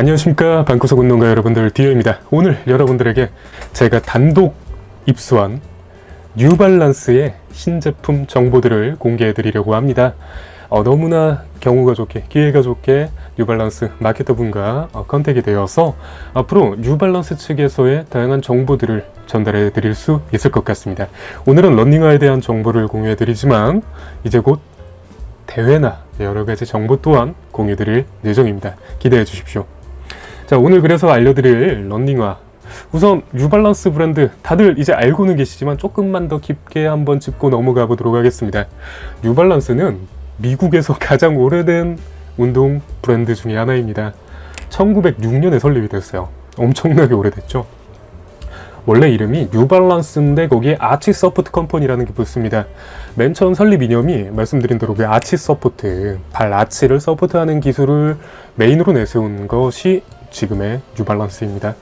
안녕하십니까 방구석 운동가 여러분들 디오입니다. 오늘 여러분들에게 제가 단독 입수한 뉴발란스의 신제품 정보들을 공개해 드리려고 합니다. 어, 너무나 경우가 좋게 기회가 좋게 뉴발란스 마케터분과 어, 컨택이 되어서 앞으로 뉴발란스 측에서의 다양한 정보들을 전달해 드릴 수 있을 것 같습니다. 오늘은 런닝화에 대한 정보를 공유해 드리지만 이제 곧 대회나 여러 가지 정보 또한 공유 드릴 예정입니다. 기대해 주십시오 자, 오늘 그래서 알려드릴 런닝화. 우선 뉴발란스 브랜드 다들 이제 알고는 계시지만 조금만 더 깊게 한번 짚고 넘어가 보도록 하겠습니다. 뉴발란스는 미국에서 가장 오래된 운동 브랜드 중에 하나입니다. 1906년에 설립이 됐어요. 엄청나게 오래됐죠. 원래 이름이 뉴발란스인데 거기에 아치 서포트 컴퍼니라는 게 붙습니다. 맨 처음 설립 이념이 말씀드린 대로 그 아치 서포트, 발 아치를 서포트하는 기술을 메인으로 내세운 것이 지금의 뉴발란스입니다.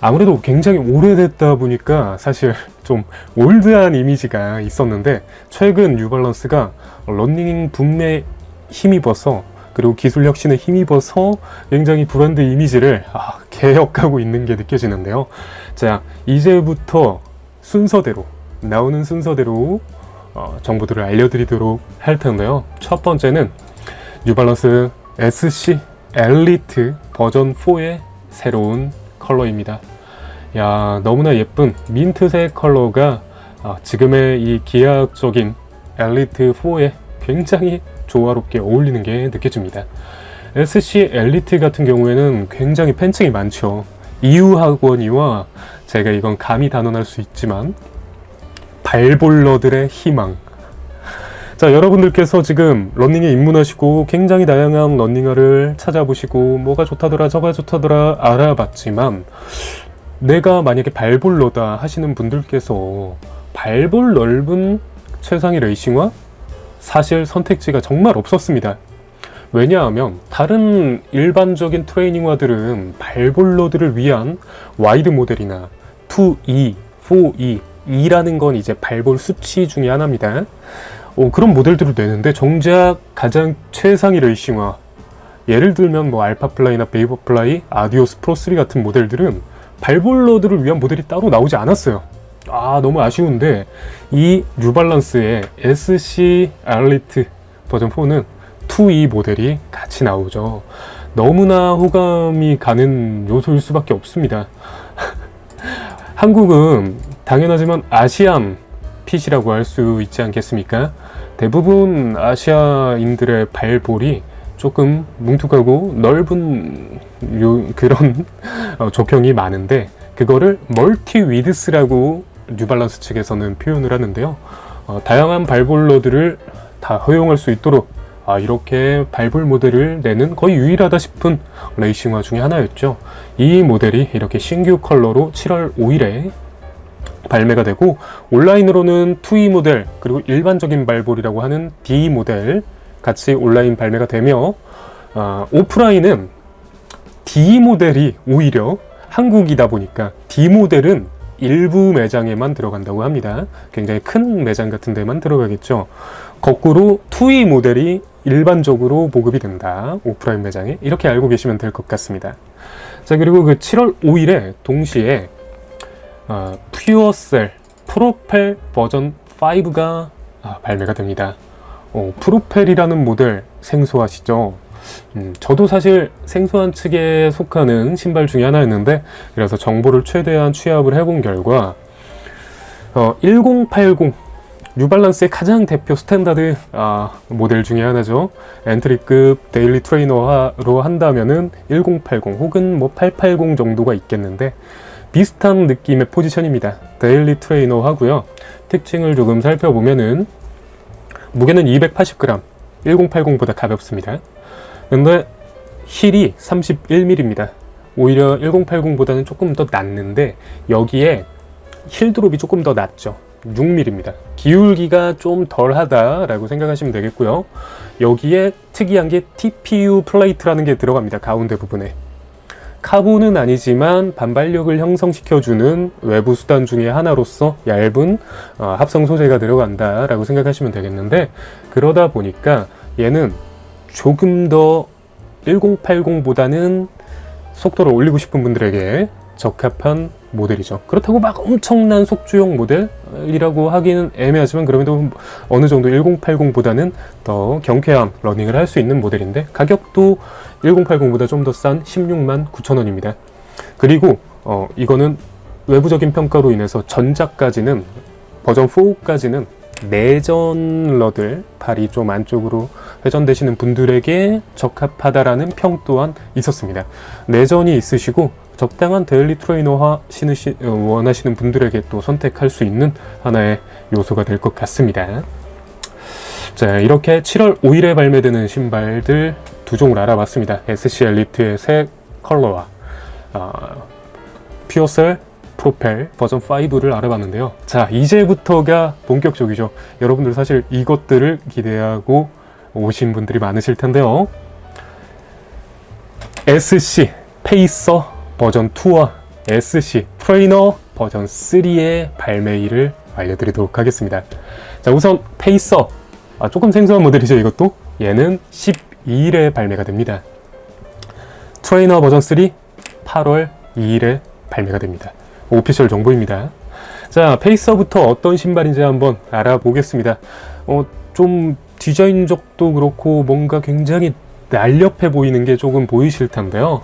아무래도 굉장히 오래됐다 보니까 사실 좀 올드한 이미지가 있었는데 최근 뉴발란스가 런닝 붐에 힘입어서 그리고 기술 혁신에 힘입어서 굉장히 브랜드 이미지를 아, 개혁하고 있는 게 느껴지는데요. 자, 이제부터 순서대로 나오는 순서대로 어, 정보들을 알려드리도록 할 텐데요. 첫 번째는 뉴발란스 SC 엘리트 버전 4의 새로운 컬러입니다. 야, 너무나 예쁜 민트색 컬러가 아, 지금의 이 기하학적인 엘리트 4에 굉장히 조화롭게 어울리는 게 느껴집니다. SC 엘리트 같은 경우에는 굉장히 팬층이 많죠. 이유학원이와 제가 이건 감히 단언할 수 있지만 발볼러들의 희망 자, 여러분들께서 지금 러닝에 입문하시고 굉장히 다양한 러닝화를 찾아보시고 뭐가 좋다더라, 저가 좋다더라 알아봤지만 내가 만약에 발볼러다 하시는 분들께서 발볼 넓은 최상위 레이싱화 사실 선택지가 정말 없었습니다. 왜냐하면 다른 일반적인 트레이닝화들은 발볼러들을 위한 와이드 모델이나 2E, 4E, E라는 건 이제 발볼 수치 중에 하나입니다. 어, 그런 모델들을 내는데 정작 가장 최상위 레이싱화 예를 들면 뭐 알파플라이나 베이버플라이, 아디오스 프로3 같은 모델들은 발볼러들을 위한 모델이 따로 나오지 않았어요. 아 너무 아쉬운데 이 뉴발란스의 SC 알리트 버전 4는 2E 모델이 같이 나오죠. 너무나 호감이 가는 요소일 수밖에 없습니다. 한국은 당연하지만 아시안 핏이라고 할 수 있지 않겠습니까? 대부분 아시아인들의 발볼이 조금 뭉툭하고 넓은 요, 그런 어, 족형이 많은데 그거를 멀티 위드스라고 뉴발란스 측에서는 표현을 하는데요. 어, 다양한 발볼러들을 다 허용할 수 있도록 아, 이렇게 발볼 모델을 내는 거의 유일하다 싶은 레이싱화 중에 하나였죠. 이 모델이 이렇게 신규 컬러로 7월 5일에 발매가 되고 온라인으로는 2E 모델 그리고 일반적인 발볼이라고 하는 D 모델 같이 온라인 발매가 되며 어, 오프라인은 D 모델이 오히려 한국이다 보니까 D 모델은 일부 매장에만 들어간다고 합니다. 굉장히 큰 매장 같은 데만 들어가겠죠. 거꾸로 2E 모델이 일반적으로 보급이 된다. 오프라인 매장에. 이렇게 알고 계시면 될 것 같습니다. 자, 그리고 그 7월 5일에 동시에 어, 퓨어셀 프로펠 버전 5가 아, 발매가 됩니다. 어, 프로펠이라는 모델 생소하시죠? 음, 저도 사실 생소한 측에 속하는 신발 중에 하나였는데 그래서 정보를 최대한 취합을 해본 결과 어, 1080 뉴발란스의 가장 대표 스탠다드 아, 모델 중에 하나죠. 엔트리급 데일리 트레이너로 한다면은 1080 혹은 뭐 880 정도가 있겠는데 비슷한 느낌의 포지션입니다. 데일리 트레이너 하고요. 특징을 조금 살펴보면은 무게는 280g, 1080보다 가볍습니다. 근데 힐이 31mm입니다. 오히려 1080보다는 조금 더 낮는데 여기에 힐 드롭이 조금 더 낮죠. 6mm입니다. 기울기가 좀 덜하다라고 생각하시면 되겠고요. 여기에 특이한 게 TPU 플레이트라는 게 들어갑니다. 가운데 부분에. 카본은 아니지만 반발력을 형성시켜주는 외부 수단 중에 하나로서 얇은 어, 합성 소재가 들어간다라고 생각하시면 되겠는데 그러다 보니까 얘는 조금 더 1080보다는 속도를 올리고 싶은 분들에게 적합한 모델이죠. 그렇다고 막 엄청난 속주용 모델이라고 하기는 애매하지만 그럼에도 어느 정도 1080보다는 더 경쾌한 러닝을 할 수 있는 모델인데 가격도 1080보다 좀 더 싼 16만 9천 원입니다. 그리고 어, 이거는 외부적인 평가로 인해서 전작까지는 버전 4까지는 내전러들 발이 좀 안쪽으로 회전되시는 분들에게 적합하다라는 평 또한 있었습니다. 내전이 있으시고 적당한 데일리 트레이너화 신으시, 어, 원하시는 분들에게 또 선택할 수 있는 하나의 요소가 될 것 같습니다. 자, 이렇게 7월 5일에 발매되는 신발들 두 종을 알아봤습니다. SC 엘리트의 새 컬러와 어, 퓨어셀 프로펠 버전 5를 알아봤는데요. 자, 이제부터가 본격적이죠. 여러분들 사실 이것들을 기대하고 오신 분들이 많으실 텐데요. SC 페이서 버전 2와 SC 트레이너 버전 3의 발매일을 알려드리도록 하겠습니다. 자, 우선 페이서. 아, 조금 생소한 모델이죠, 이것도. 얘는 12일에 발매가 됩니다. 트레이너 버전 3 8월 2일에 발매가 됩니다. 오피셜 정보입니다. 자, 페이서부터 어떤 신발인지 한번 알아보겠습니다. 어, 좀 디자인적도 그렇고 뭔가 굉장히 날렵해 보이는 게 조금 보이실 텐데요.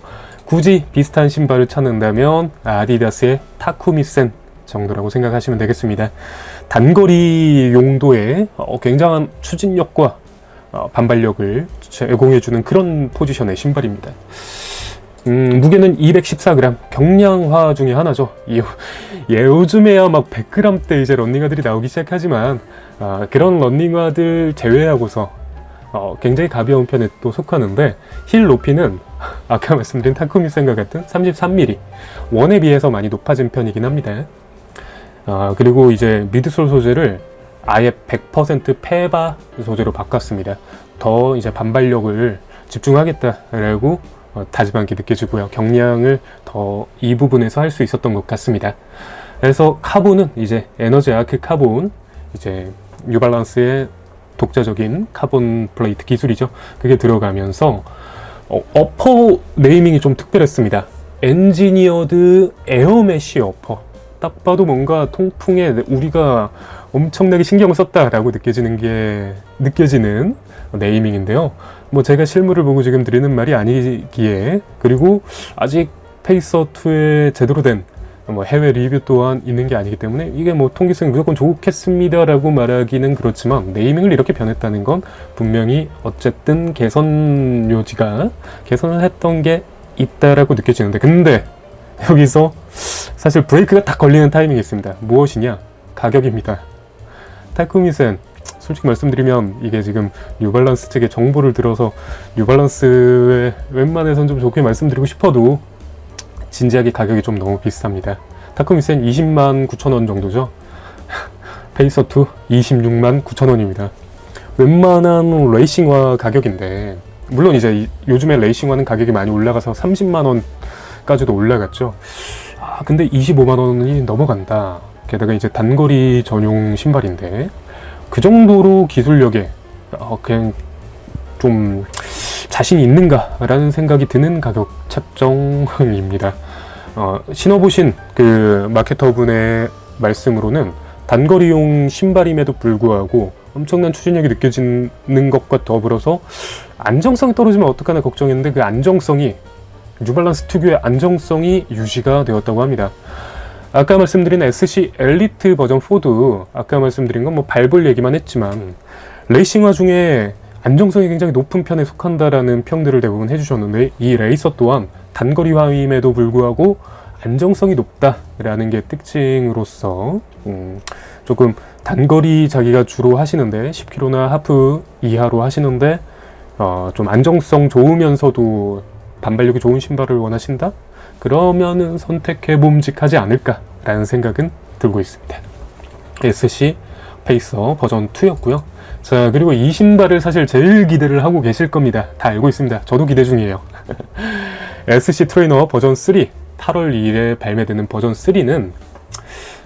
굳이 비슷한 신발을 찾는다면 아디다스의 타쿠미센 정도라고 생각하시면 되겠습니다. 단거리 용도의 어, 굉장한 추진력과 어, 반발력을 제공해주는 그런 포지션의 신발입니다. 음, 무게는 214g, 경량화 중에 하나죠. 이, 예, 요즘에야 막 100g대 이제 런닝화들이 나오기 시작하지만, 아, 그런 런닝화들 제외하고서, 어, 굉장히 가벼운 편에 또 속하는데, 힐 높이는 아까 말씀드린 타쿠미센과 같은 33mm, 원에 비해서 많이 높아진 편이긴 합니다. 아, 그리고 이제 미드솔 소재를 아예 100% 페바 소재로 바꿨습니다. 더 이제 반발력을 집중하겠다라고 어, 다짐한 게 느껴지고요. 경량을 더 이 부분에서 할 수 있었던 것 같습니다. 그래서 카본은 이제 에너지 아크 카본, 이제 뉴발란스의 독자적인 카본 플레이트 기술이죠. 그게 들어가면서 어, 어퍼 네이밍이 좀 특별했습니다. 엔지니어드 에어메쉬 어퍼. 딱 봐도 뭔가 통풍에 우리가 엄청나게 신경을 썼다라고 느껴지는 게 느껴지는 네이밍인데요. 뭐 제가 실물을 보고 지금 드리는 말이 아니기에 그리고 아직 페이서 2에 제대로 된 뭐 해외 리뷰 또한 있는 게 아니기 때문에 이게 뭐 통기성이 무조건 좋겠습니다라고 말하기는 그렇지만 네이밍을 이렇게 변했다는 건 분명히 어쨌든 개선 요지가 개선을 했던 게 있다라고 느껴지는데 근데 여기서 사실 브레이크가 딱 걸리는 타이밍이 있습니다. 무엇이냐? 가격입니다. 타쿠미센 솔직히 말씀드리면 이게 지금 뉴발란스 측의 정보를 들어서 뉴발란스에 웬만해선 좀 좋게 말씀드리고 싶어도 진지하게 가격이 좀 너무 비쌉니다. 타쿠미센 20만 9천 원 정도죠. 페이서2 26만 9천 원입니다. 웬만한 레이싱화 가격인데 물론 이제 이- 요즘에 레이싱화는 가격이 많이 올라가서 30만 원까지도 올라갔죠. 아 근데 25만 원이 넘어간다. 게다가 이제 단거리 전용 신발인데 그 정도로 기술력에 어, 그냥 좀 자신이 있는가라는 생각이 드는 가격 책정입니다. 어, 신어보신 그 마케터분의 말씀으로는 단거리용 신발임에도 불구하고 엄청난 추진력이 느껴지는 것과 더불어서 안정성이 떨어지면 어떡하나 걱정했는데 그 안정성이 뉴발란스 특유의 안정성이 유지가 되었다고 합니다. 아까 말씀드린 SC 엘리트 버전 4도 아까 말씀드린 건 뭐 발볼 얘기만 했지만 레이싱화 중에 안정성이 굉장히 높은 편에 속한다라는 평들을 대부분 해주셨는데 이 레이서 또한 단거리화임에도 불구하고 안정성이 높다라는 게 특징으로서 음, 조금 단거리 자기가 주로 하시는데 10km나 하프 이하로 하시는데 어, 좀 안정성 좋으면서도 반발력이 좋은 신발을 원하신다? 그러면은 선택해 봄직하지 않을까라는 생각은 들고 있습니다. SC 페이서 버전 2였고요. 자, 그리고 이 신발을 사실 제일 기대를 하고 계실 겁니다. 다 알고 있습니다. 저도 기대 중이에요. SC 트레이너 버전 3 8월 2일에 발매되는 버전 3는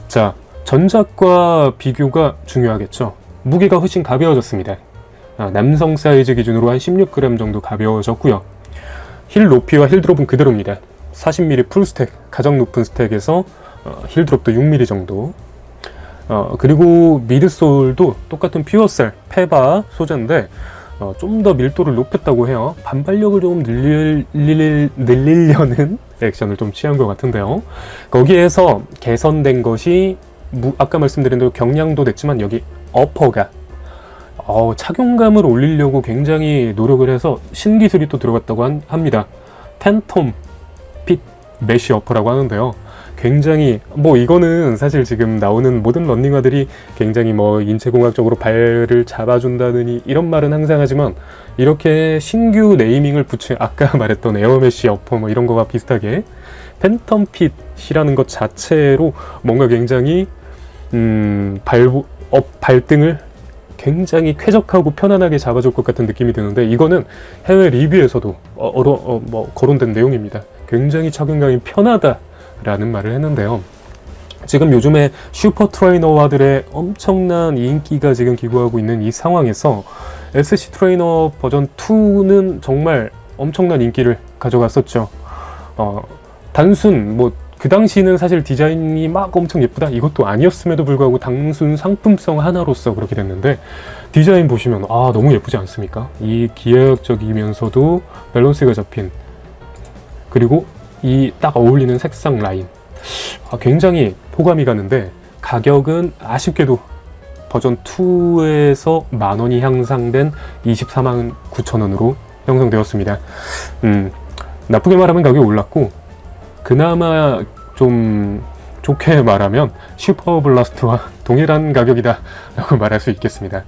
자, 전작과 비교가 중요하겠죠. 무게가 훨씬 가벼워졌습니다. 아, 남성 사이즈 기준으로 한 16g 정도 가벼워졌고요. 힐 높이와 힐 드롭은 그대로입니다. 40mm 풀 스택, 가장 높은 스택에서 어, 힐 드롭도 6mm 정도. 어, 그리고 미드솔도 똑같은 퓨어셀, 페바 소재인데 어, 좀 더 밀도를 높였다고 해요. 반발력을 좀 늘릴, 늘릴, 늘리려는 액션을 좀 취한 것 같은데요. 거기에서 개선된 것이 무- 아까 말씀드린 대로 경량도 됐지만 여기 어퍼가 어, 착용감을 올리려고 굉장히 노력을 해서 신기술이 또 들어갔다고 한- 합니다. 팬텀 핏 메쉬 어퍼라고 하는데요. 굉장히 뭐 이거는 사실 지금 나오는 모든 런닝화들이 굉장히 뭐 인체공학적으로 발을 잡아준다느니 이런 말은 항상 하지만 이렇게 신규 네이밍을 붙인 아까 말했던 에어메쉬 어퍼 뭐 이런 거와 비슷하게 팬텀 핏이라는 것 자체로 뭔가 굉장히 음, 발, 업, 발등을 굉장히 쾌적하고 편안하게 잡아줄 것 같은 느낌이 드는데 이거는 해외 리뷰에서도 어, 어로, 어, 뭐 거론된 내용입니다. 굉장히 착용감이 편하다 라는 말을 했는데요. 지금 요즘에 슈퍼 트레이너화들의 엄청난 인기가 지금 기고하고 있는 이 상황에서 SC 트레이너 버전 2는 정말 엄청난 인기를 가져갔었죠. 어, 단순 뭐 그 당시는 사실 디자인이 막 엄청 예쁘다 이것도 아니었음에도 불구하고 단순 상품성 하나로서 그렇게 됐는데 디자인 보시면 아 너무 예쁘지 않습니까? 이 기하학적이면서도 밸런스가 잡힌 그리고 이 딱 어울리는 색상 라인 아, 굉장히 호감이 가는데 가격은 아쉽게도 버전 2에서 만 원이 향상된 24만 9천 원으로 형성되었습니다. 음, 나쁘게 말하면 가격이 올랐고 그나마 좀 좋게 말하면 슈퍼 블라스트와 동일한 가격이다 라고 말할 수 있겠습니다.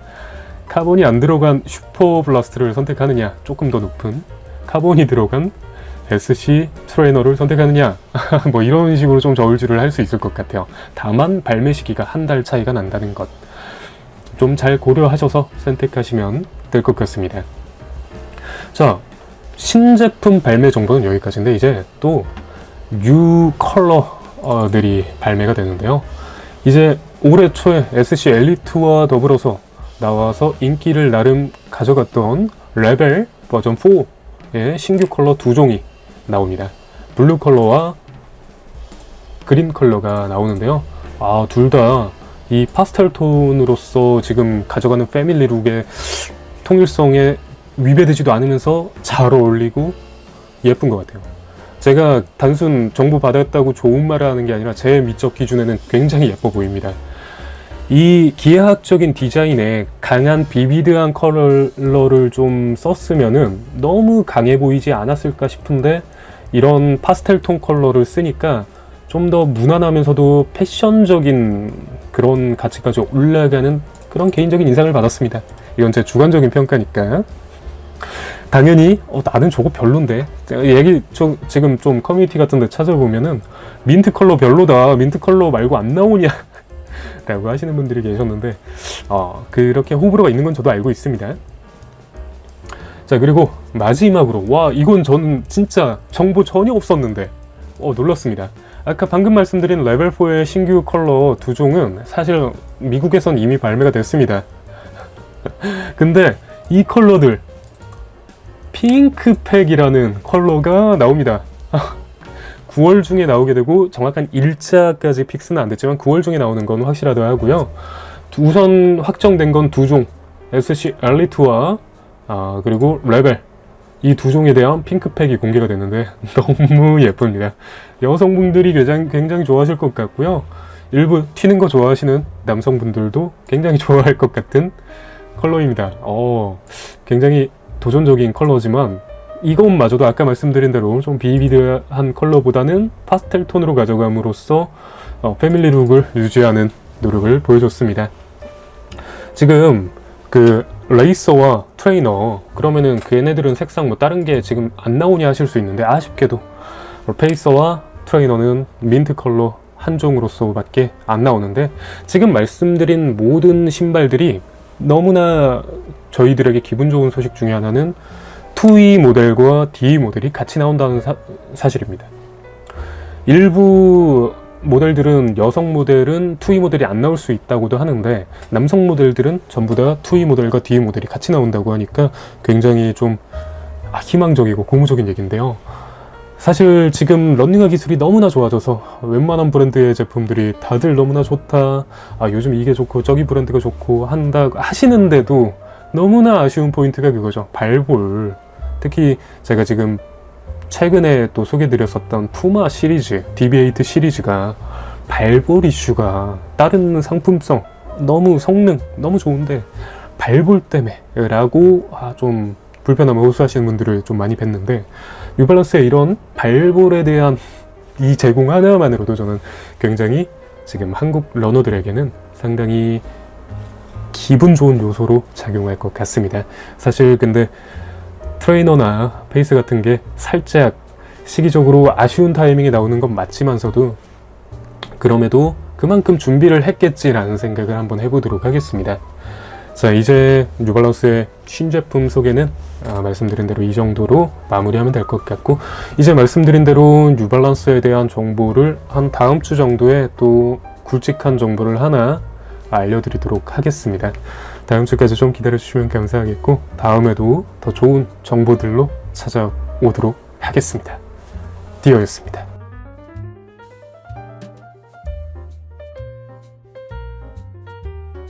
카본이 안 들어간 슈퍼 블라스트를 선택하느냐 조금 더 높은 카본이 들어간 SC 트레이너를 선택하느냐 뭐 이런 식으로 좀 저울질을 할 수 있을 것 같아요. 다만 발매 시기가 한 달 차이가 난다는 것 좀 잘 고려하셔서 선택하시면 될 것 같습니다. 자 신제품 발매 정보는 여기까지인데 이제 또 뉴 컬러들이 발매가 되는데요. 이제 올해 초에 SC 엘리트와 더불어서 나와서 인기를 나름 가져갔던 레벨 버전 4의 신규 컬러 두 종이 나옵니다. 블루 컬러와 그린 컬러가 나오는데요. 아, 둘 다 이 파스텔 톤으로서 지금 가져가는 패밀리 룩의 통일성에 위배되지도 않으면서 잘 어울리고 예쁜 것 같아요. 제가 단순 정보 받았다고 좋은 말을 하는 게 아니라 제 미적 기준에는 굉장히 예뻐 보입니다. 이 기하학적인 디자인에 강한 비비드한 컬러를 좀 썼으면은 너무 강해 보이지 않았을까 싶은데 이런 파스텔 톤 컬러를 쓰니까 좀 더 무난하면서도 패션적인 그런 가치까지 올라가는 그런 개인적인 인상을 받았습니다. 이건 제 주관적인 평가니까. 당연히 어, 나는 저거 별론데 얘기 좀 지금 좀 커뮤니티 같은 데 찾아보면은 민트 컬러 별로다 민트 컬러 말고 안 나오냐 라고 하시는 분들이 계셨는데 어, 그렇게 호불호가 있는 건 저도 알고 있습니다 자 그리고 마지막으로 와 이건 저는 진짜 정보 전혀 없었는데 어, 놀랐습니다 아까 방금 말씀드린 레벨 4의 신규 컬러 두 종은 사실 미국에선 이미 발매가 됐습니다 근데 이 컬러들 핑크팩이라는 컬러가 나옵니다. 9월 중에 나오게 되고 정확한 일자까지 픽스는 안 됐지만 9월 중에 나오는 건 확실하다 하고요. 우선 확정된 건 두 종, SC 엘리트와 아, 그리고 레벨 이 두 종에 대한 핑크팩이 공개가 됐는데 너무 예쁩니다. 여성분들이 굉장히, 굉장히 좋아하실 것 같고요. 일부 튀는 거 좋아하시는 남성분들도 굉장히 좋아할 것 같은 컬러입니다. 어, 굉장히 도전적인 컬러지만 이것마저도 아까 말씀드린 대로 좀 비비드한 컬러보다는 파스텔 톤으로 가져감으로써 어, 패밀리 룩을 유지하는 노력을 보여줬습니다. 지금 그 레이서와 트레이너 그러면은 그 얘네들은 색상 뭐 다른 게 지금 안 나오냐 하실 수 있는데 아쉽게도 페이서와 트레이너는 민트 컬러 한 종으로서 밖에 안 나오는데 지금 말씀드린 모든 신발들이 너무나 저희들에게 기분 좋은 소식 중에 하나는 2E 모델과 DE 모델이 같이 나온다는 사, 사실입니다. 일부 모델들은 여성 모델은 2E 모델이 안 나올 수 있다고도 하는데 남성 모델들은 전부 다 2E 모델과 DE 모델이 같이 나온다고 하니까 굉장히 좀 아, 희망적이고 고무적인 얘기인데요. 사실 지금 런닝화 기술이 너무나 좋아져서 웬만한 브랜드의 제품들이 다들 너무나 좋다. 아, 요즘 이게 좋고 저기 브랜드가 좋고 한다 하시는데도 너무나 아쉬운 포인트가 그거죠. 발볼. 특히 제가 지금 최근에 또 소개드렸었던 푸마 시리즈, DB8 시리즈가 발볼 이슈가 다른 상품성, 너무 성능, 너무 좋은데 발볼 때문에 라고 아, 좀 불편함을 호소하시는 분들을 좀 많이 뵀는데 뉴발란스의 이런 발볼에 대한 이 제공 하나만으로도 저는 굉장히 지금 한국 러너들에게는 상당히 기분 좋은 요소로 작용할 것 같습니다. 사실 근데 트레이너나 페이스 같은 게 살짝 시기적으로 아쉬운 타이밍에 나오는 건 맞지만서도 그럼에도 그만큼 준비를 했겠지라는 생각을 한번 해보도록 하겠습니다. 자, 이제 뉴발란스의 신제품 소개는 아, 말씀드린 대로 이 정도로 마무리하면 될 것 같고, 이제 말씀드린 대로 뉴발란스에 대한 정보를 한 다음 주 정도에 또 굵직한 정보를 하나 알려드리도록 하겠습니다. 다음 주까지 좀 기다려주시면 감사하겠고, 다음에도 더 좋은 정보들로 찾아오도록 하겠습니다. 디어였습니다.